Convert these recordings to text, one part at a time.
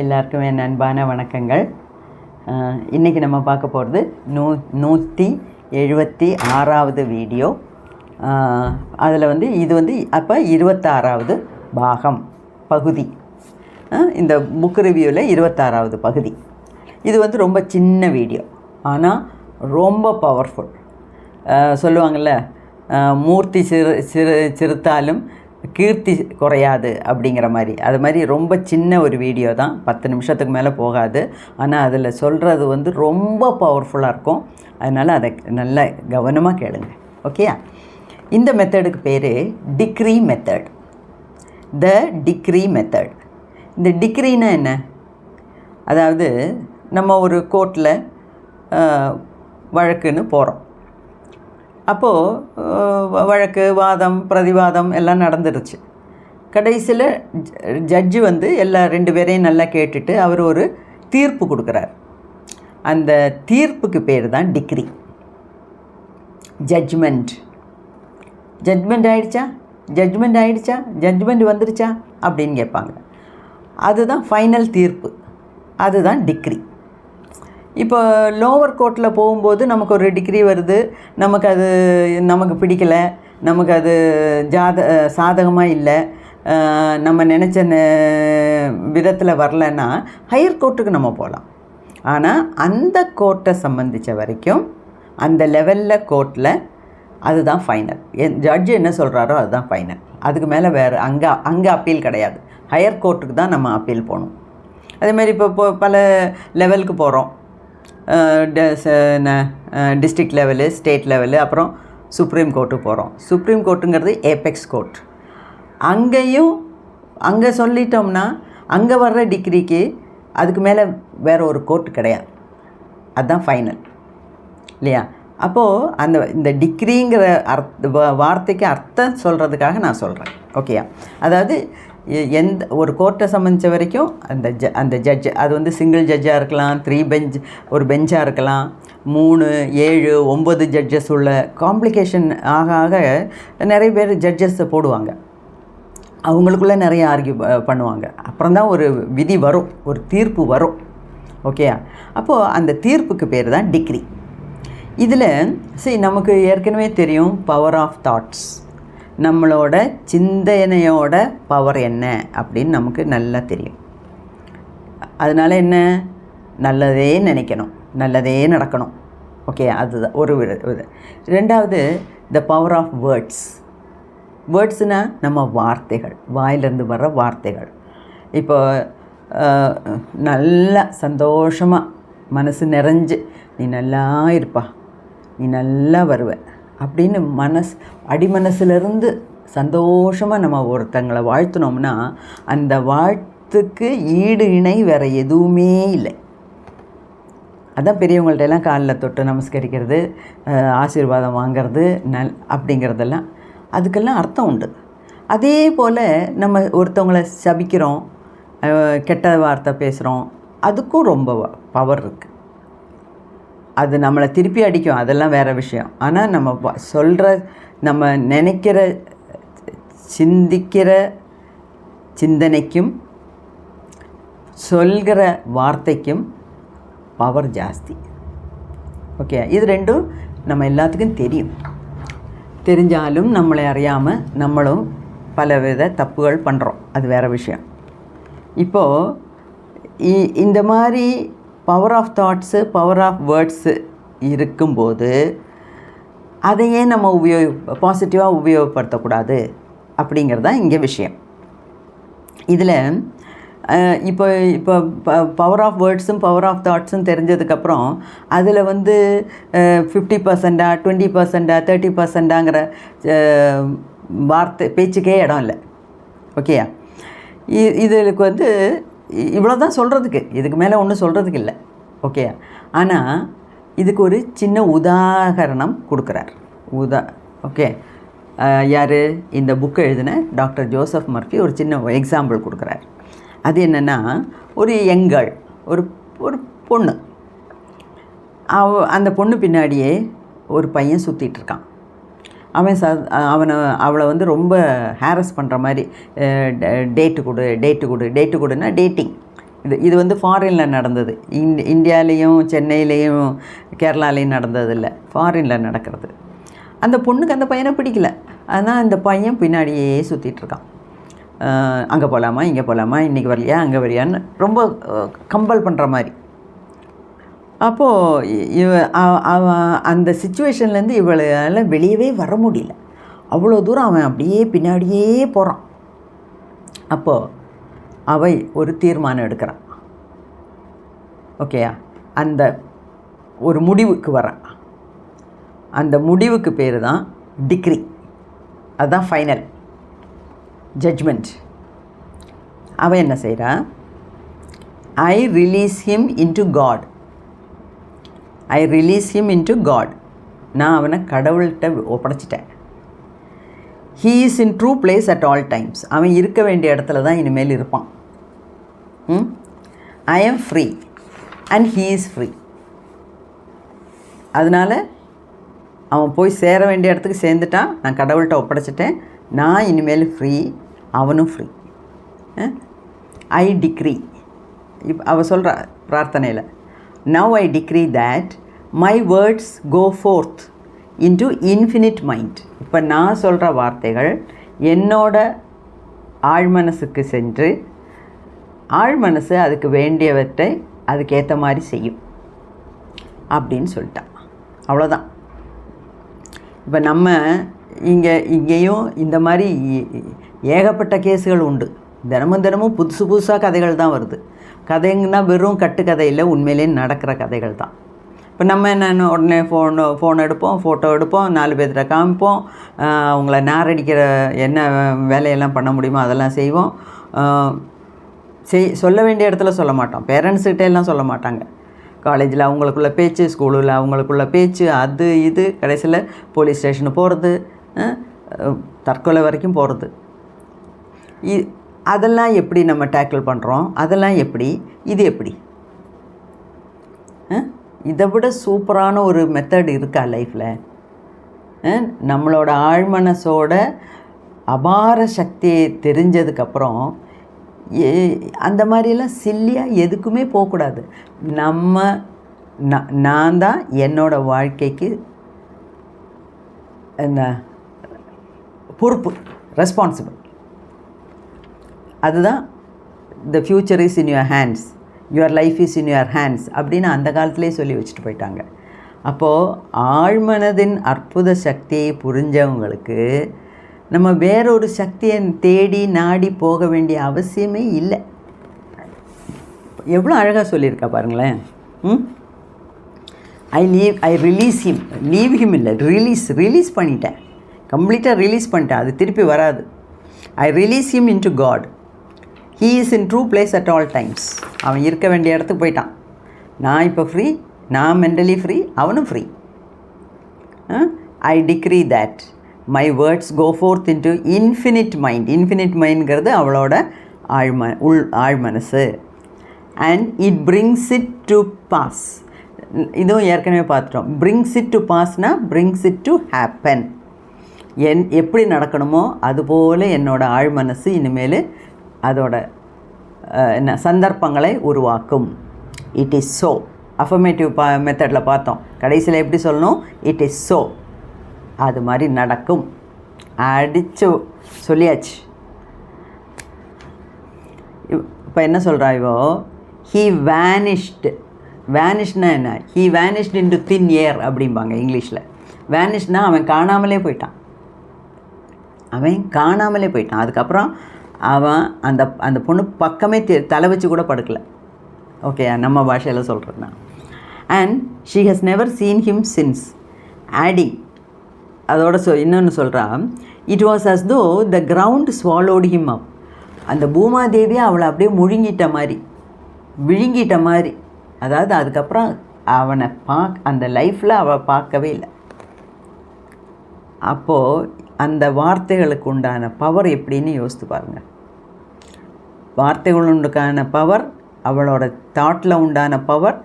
எல்லாருக்கும் என் அன்பான வணக்கங்கள். இன்றைக்கி நம்ம பார்க்க போகிறது நூ நூற்றி எழுபத்தி ஆறாவது வீடியோ. அதில் வந்து இது வந்து அப்போ இருபத்தாறாவது பாகம் பகுதி. இந்த புக் ரிவ்யூவில் இருபத்தாறாவது பகுதி. இது வந்து ரொம்ப சின்ன வீடியோ ஆனால் ரொம்ப பவர்ஃபுல் சொல்லுவாங்கள்ல மூர்த்தி சிறு சிறு சிறுத்தாலும் கீர்த்தி குறையாது அப்படிங்கிற மாதிரி. அது மாதிரி ரொம்ப சின்ன ஒரு வீடியோ தான். பத்து நிமிஷத்துக்கு மேலே போகாது. ஆனால் அதில் சொல்கிறது வந்து ரொம்ப பவர்ஃபுல்லாக இருக்கும். அதனால் அதை நல்லா கவனமாக கேளுங்க. ஓகேயா இந்த மெத்தடுக்கு பேர் degree method the degree method இந்த டிக்ரினா என்ன? அதாவது நம்ம ஒரு கோர்ட்டில் வழக்குன்னு போகிறோம் அப்போது வழக்கு வாதம் பிரதிவாதம் எல்லாம் நடந்துருச்சு கடைசியில் ஜட்ஜு வந்து எல்லா ரெண்டு பேரையும் நல்லா கேட்டுட்டு அவர் ஒரு தீர்ப்பு கொடுக்குறார். அந்த தீர்ப்புக்கு பேர் தான் டிக்ரி. ஜட்ஜ்மெண்ட் ஜட்ஜ்மெண்ட் ஆயிடுச்சா? ஜட்ஜ்மெண்ட் ஆயிடுச்சா? ஜட்ஜ்மெண்ட் வந்துருச்சா? அப்படின்னு கேட்பாங்க. அதுதான் ஃபைனல் தீர்ப்பு. அதுதான் டிக்ரி. இப்போ லோவர் கோர்ட்டில் போகும்போது நமக்கு ஒரு டிகிரி வருது. நமக்கு அது நமக்கு பிடிக்கல. நமக்கு அது ஜாத சாதகமாக இல்லை. நம்ம நினச்ச விதத்தில் வரலன்னா ஹையர் கோர்ட்டுக்கு நம்ம போகலாம் ஆனால் அந்த கோர்ட்டை சம்மந்தித்த வரைக்கும் அந்த லெவலில் கோர்ட்டில் அதுதான் ஃபைனல் என் ஜட்ஜு என்ன சொல்கிறாரோ அதுதான் ஃபைனல் அதுக்கு மேலே வேறு அங்கே அங்கே அப்பீல் கிடையாது. ஹையர் கோர்ட்டுக்கு தான் நம்ம அப்பீல் போகணும். அதேமாதிரி இப்போ பல லெவலுக்கு போகிறோம் டிஸ்ட்ரிக்ட் லெவலு ஸ்டேட் லெவலு அப்புறம் சுப்ரீம் கோர்ட்டு போகிறோம் சுப்ரீம் கோர்ட்டுங்கிறது ஏபெக்ஸ் கோர்ட் அங்கேயும் அங்கே சொல்லிட்டோம்னா அங்கே வர்ற டிகிரிக்கு அதுக்கு மேலே வேறு ஒரு கோர்ட் கிடையாது. அதுதான் ஃபைனல் இல்லையா? அப்போது அந்த இந்த டிகிரிங்கிற அர்த்த வார்த்தைக்கு அர்த்தம் சொல்கிறதுக்காக நான் சொல்கிறேன் ஓகேயா அதாவது எந்த ஒரு கோர்ட்டை சம்மந்தித்த வரைக்கும் அந்த ஜ அந்த ஜட்ஜ் அது வந்து சிங்கிள் ஜட்ஜாக இருக்கலாம் த்ரீ பெஞ்ச் ஒரு பெஞ்சாக இருக்கலாம் மூணு ஏழு ஒம்பது ஜட்ஜஸ் உள்ள காம்ப்ளிகேஷன் ஆக ஆக நிறைய பேர் ஜட்ஜஸை போடுவாங்க. அவங்களுக்குள்ளே நிறைய ஆர்கியூ பண்ணுவாங்க. அப்புறம் தான் ஒரு விதி வரும் ஒரு தீர்ப்பு வரும். ஓகேயா அப்போது அந்த தீர்ப்புக்கு பேர் தான் டிகிரி இதில் சரி நமக்கு ஏற்கனவே தெரியும் பவர் ஆஃப் தாட்ஸ் நம்மளோட சிந்தனையோட பவர் என்ன அப்படின்னு நமக்கு நல்லா தெரியும். அதனால் என்ன? நல்லதே நினைக்கணும். நல்லதே நடக்கணும். ஓகே அதுதான். ஒரு இது. ரெண்டாவது த பவர் ஆஃப் வேர்ட்ஸ் வேர்ட்ஸ்னால் நம்ம வார்த்தைகள். வாயிலிருந்து வர்ற வார்த்தைகள். இப்போ நல்லா சந்தோஷமாக மனசு நிறைஞ்சு நீ நல்லா இருப்பா. நீ நல்லா வருவ. அப்படின்னு மனஸ் அடிமனசுலேருந்து சந்தோஷமாக நம்ம ஒருத்தங்களை வாழ்த்துனோம்னா அந்த வாழ்த்துக்கு ஈடு இணை வேறு எதுவுமே இல்லை. அதான் பெரியவங்கள்ட்ட எல்லாம் காலில் தொட்டு நமஸ்கரிக்கிறது ஆசீர்வாதம் வாங்கிறது நல் அப்படிங்கிறதெல்லாம். அதுக்கெல்லாம் அர்த்தம் உண்டு. அதே போல் நம்ம ஒருத்தவங்கள சபிக்கிறோம் கெட்ட வார்த்தை பேசுகிறோம் அதுக்கும் ரொம்ப பவர் இருக்குது அது நம்மளை திருப்பி அடிக்கும். அதெல்லாம் வேறு விஷயம். ஆனால் நம்ம சொல்கிற நம்ம நினைக்கிற சிந்திக்கிற சிந்தனைக்கும் சொல்கிற வார்த்தைக்கும் பவர் ஜாஸ்தி. ஓகே இது ரெண்டும் நம்ம எல்லாத்துக்கும் தெரியும். தெரிஞ்சாலும் நம்மளை அறியாமல் நம்மளும் பலவித தப்புகள் பண்ணுறோம் அது வேறு விஷயம். இப்போது இந்த மாதிரி power of thoughts power of words இருக்கும்போது அதையே நம்ம உபயோக பாசிட்டிவாக உபயோகப்படுத்தக்கூடாது அப்படிங்கிறது தான் இங்கே விஷயம். இதில் இப்போ இப்போ பவர் ஆஃப் வேர்ட்ஸும் பவர் ஆஃப் தாட்ஸும் தெரிஞ்சதுக்கப்புறம் அதில் வந்து ஃபிஃப்டி பர்சண்டா டுவெண்ட்டி பர்சண்டா தேர்ட்டி பர்சண்டாங்கிற வார்த்தை பேச்சுக்கே இடம் இல்லை. ஓகேயா? இதுக்கு வந்து இவ்வளோ தான் சொல்கிறதுக்கு இதுக்கு மேலே ஒன்றும் சொல்கிறதுக்கு இல்லை. ஓகே ஆனால் இதுக்கு ஒரு சின்ன உதாகரணம் கொடுக்குறார். உதா ஓகே யார்? இந்த புக்கை எழுதின டாக்டர் ஜோசப் மர்ஃபி ஒரு சின்ன எக்ஸாம்பிள் கொடுக்குறார். அது என்னென்னா ஒரு எங்கள் ஒரு ஒரு பொண்ணு. அவ அந்த பொண்ணு பின்னாடியே ஒரு பையன் சுற்றிட்டுருக்கான் அவன் ச அவனை அவளை வந்து ரொம்ப ஹேரஸ் பண்ணுற மாதிரி டேட்டு கொடு டேட்டு கொடு டேட்டு கொடுன்னா டேட்டிங் இது இது வந்து ஃபாரினில் நடந்தது. இந் இந்தியாலேயும் சென்னையிலேயும் கேரளாலேயும் நடந்தது இல்லை ஃபாரினில் நடக்கிறது. அந்த பொண்ணுக்கு அந்த பையனை பிடிக்கல. ஆனால் இந்த பையன் பின்னாடியே சுற்றிட்டு இருக்கான் அங்கே போகலாமா இங்கே போகலாமா இன்றைக்கி வரலையா அங்கே வரியான்னு ரொம்ப கம்பல் பண்ணுற மாதிரி. அப்போது இவ அவ- அவன் அந்த சுச்சுவேஷன்லேருந்து இவளால் வெளியவே வர முடியல. அவ்வளோ தூரம் அவன் அப்படியே பின்னாடியே போகிறான் அப்போது அவை ஒரு தீர்மானம் எடுக்கிறான். ஓகேயா அந்த ஒரு முடிவுக்கு வரான் அந்த முடிவுக்கு பேர் தான் டிக்ரி அதுதான் ஃபைனல் ஜட்ஜ்மெண்ட் அவன் என்ன செய்கிறா I release him into God I release him into God நான் அவனை கடவுள்கிட்ட ஒப்படைச்சிட்டேன். He is in true place at all times அவன் இருக்க வேண்டிய இடத்துல தான் இனிமேல் இருப்பான். I am free and he is free அதனால் அவன் போய் சேர வேண்டிய இடத்துக்கு சேர்ந்துட்டான். நான் கடவுள்கிட்ட ஒப்படைச்சிட்டேன். நான் இனிமேல் ஃப்ரீ அவனும் ஃப்ரீ ஐ டிக்ரி இப் அவள் சொல்கிறா பிரார்த்தனையில். Now I decree that my words go forth into infinite mind இப்போ நான் சொல்கிற வார்த்தைகள் என்னோட ஆழ்மனசுக்கு சென்று ஆழ்மனசு அதுக்கு வேண்டியவற்றை அதுக்கேற்ற மாதிரி செய்யும். அப்படின்னு சொல்லிட்டான் அவ்வளோதான் இப்போ நம்ம இங்கே இங்கேயும் இந்த மாதிரி ஏகப்பட்ட கேஸுகள் உண்டு. தினமும் தினமும் புதுசு புதுசாக கதைகள் தான் வருது. கதைங்கன்னா வெறும் கட்டுக்கதையில் உண்மையிலே நடக்கிற கதைகள் தான். இப்போ நம்ம என்ன உடனே ஃபோன் ஃபோன் எடுப்போம் ஃபோட்டோ எடுப்போம் நாலு பேர்கிட்ட காமிப்போம் அவங்கள நாரடிக்கிற என்ன வேலையெல்லாம் பண்ண முடியுமோ அதெல்லாம் செய்வோம். செய் சொல்ல வேண்டிய இடத்துல சொல்ல மாட்டோம். பேரண்ட்ஸ்கிட்ட எல்லாம் சொல்ல மாட்டாங்க. காலேஜில் அவங்களுக்குள்ள பேச்சு ஸ்கூலில் அவங்களுக்குள்ள பேச்சு அது இது கடைசியில் போலீஸ் ஸ்டேஷனு போகிறது தற்கொலை வரைக்கும் போகிறது இ அதெல்லாம் எப்படி நம்ம டேக்கிள் பண்ணுறோம் அதெல்லாம் எப்படி? இது எப்படி? இதை விட சூப்பரான ஒரு மெத்தட் இருக்கா லைஃப்பில் நம்மளோட ஆழ்மனசோட அபார சக்தியை தெரிஞ்சதுக்கப்புறம் ஏ- அந்த மாதிரியெல்லாம் சில்லியாக எதுக்குமே போகக்கூடாது. நம்ம நான் தான் என்னோட வாழ்க்கைக்கு என்ன பொறுப்பு ரெஸ்பான்சிபிள் அதுதான் the future is in your hands your life is in your hands அப்படின்னு அந்த காலத்திலே சொல்லி வச்சுட்டு போயிட்டாங்க. அப்போது ஆழ்மனதின் அற்புத சக்தியை புரிஞ்சவங்களுக்கு நம்ம வேறொரு சக்தியை தேடி நாடி போக வேண்டிய அவசியமே இல்லை. எவ்வளோ அழகாக சொல்லியிருக்கா பாருங்களேன். ம்? I leave I release him leave him இல்லை ரிலீஸ் ரிலீஸ் பண்ணிட்டேன். கம்ப்ளீட்டாக ரிலீஸ் பண்ணிட்டேன். அது திருப்பி வராது. I release him into God he is in true place at all times அவன் இருக்க வேண்டிய இடத்துக்கு போயிட்டான். நான் இப்போ ஃப்ரீ நான் மென்டலி ஃப்ரீ அவனும் free I decree that my words go forth into infinite mind infinite மைண்ட்ங்கிறது அவளோட ஆழ்ம உள் ஆழ்மனசு and it brings it to pass இதுவும் ஏற்கனவே பார்த்துட்டோம். பிரிங்ஸ் இட் டு பாஸ்னால் பிரிங்ஸ் இட் டு ஹேப்பன் என் எப்படி நடக்கணுமோ அதுபோல் என்னோடய ஆழ்மனசு இனிமேல் அதோட அஹ், என்ன சந்தர்ப்பங்களை உருவாக்கும். இட் இஸ் ஸோ அஃபர்மேட்டிவ் பா மெத்தடில் பார்த்தோம். கடைசியில் எப்படி சொல்லணும்? இட் இஸ் ஸோ அது மாதிரி நடக்கும். அடிச்சு சொல்லியாச்சு. இப்போ என்ன சொல்கிறா இவோ? ஹீ வேனிஷ்டு வேனிஷ்னா என்ன? ஹீ வேனிஷ்டு இன்டு தின் ஏர் அப்படிம்பாங்க இங்கிலீஷில். வேனிஷ்னா அவன் காணாமலே போயிட்டான். அவன் காணாமலே போயிட்டான். அதுக்கப்புறம் அவன் அந்த அந்த பொண்ணு பக்கமே தெ தலை வச்சு கூட படுக்கல. ஓகே நம்ம பாஷையில் சொல்கிறேன்னா and she has never seen him since adding அதோட சொ இன்னொன்று சொல்கிறான் இட் வாஸ் அஸ் தோ த கிரவுண்ட் ஸ்வாலோடு ஹிம் அப் அந்த பூமாதேவியை அவளை அப்படியே முழுங்கிட்ட மாதிரி விழுங்கிட்ட மாதிரி. அதாவது அதுக்கப்புறம் அவனை பார்க் அந்த லைஃப்பில் அவள் பார்க்கவே இல்லை. அப்போது அந்த வார்த்தைகளுக்கு உண்டான பவர் எப்படின்னு யோசித்து பாருங்கள் வார்த்தைகளுக்கான பவர் அவளோட தாட்டில் உண்டான பவர்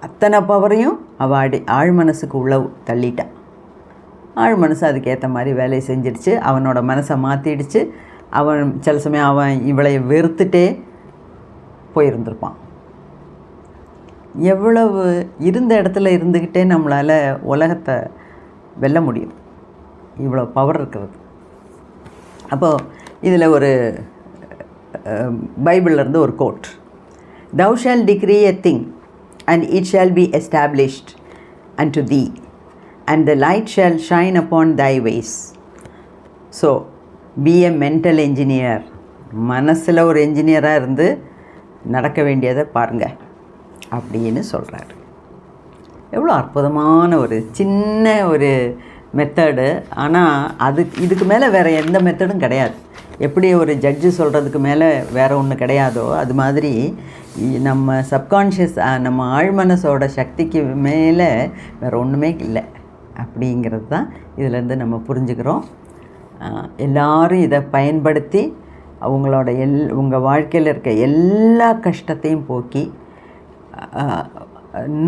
அத்தனை பவரையும் அவள் அடி ஆழ்மனசுக்கு உள்ள தள்ளிட்டான் ஆழ் மனசு அதுக்கேற்ற மாதிரி வேலையை செஞ்சிடுச்சு அவனோட மனசை மாற்றிடுச்சு அவன் சில சமயம் அவன் இவளை வெறுத்துட்டே போயிருந்திருப்பான். எவ்வளவு இருந்த இடத்துல இருந்துக்கிட்டே நம்மளால் உலகத்தை வெல்ல முடியும். இவ்வளோ பவர் இருக்கிறது. அப்போது இதில் ஒரு Um, அஹ், இருந்து ஒரு quote thou shalt decree a thing and it shall be established and to thee and the light shall shine upon thy ways so be a mental engineer மனசில் ஒரு என்ஜினியராக இருந்து நடக்க வேண்டியதை பாருங்க அப்படின்னு சொல்கிறாரு எவ்வளோ அற்புதமான ஒரு சின்ன ஒரு மெத்தடு ஆனால் அது இதுக்கு மேலே வேறு எந்த மெத்தடும் கிடையாது. எப்படி ஒரு ஜட்ஜு சொல்கிறதுக்கு மேலே வேறு ஒன்று கிடையாதோ அது மாதிரி நம்ம சப்கான்ஷியஸ் நம்ம ஆழ்மனசோட சக்திக்கு மேலே வேறு ஒன்றுமே இல்லை. அப்படிங்கிறது தான் இதிலேருந்து நம்ம புரிஞ்சுக்கிறோம். ஆஹ் எல்லாரும் இதை பயன்படுத்தி அவங்களோட எல் உங்கள் வாழ்க்கையில் இருக்க எல்லா கஷ்டத்தையும் போக்கி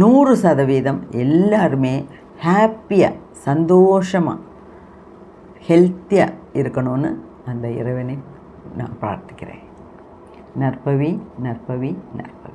நூறு சதவீதம் எல்லாருமே ஹாப்பியாக சந்தோஷமாக ஹெல்த்தியாக இருக்கணும்னு அந்த இறைவனை நான் பிரார்த்திக்கிறேன். நற்பவி நற்பவி நற்பவி.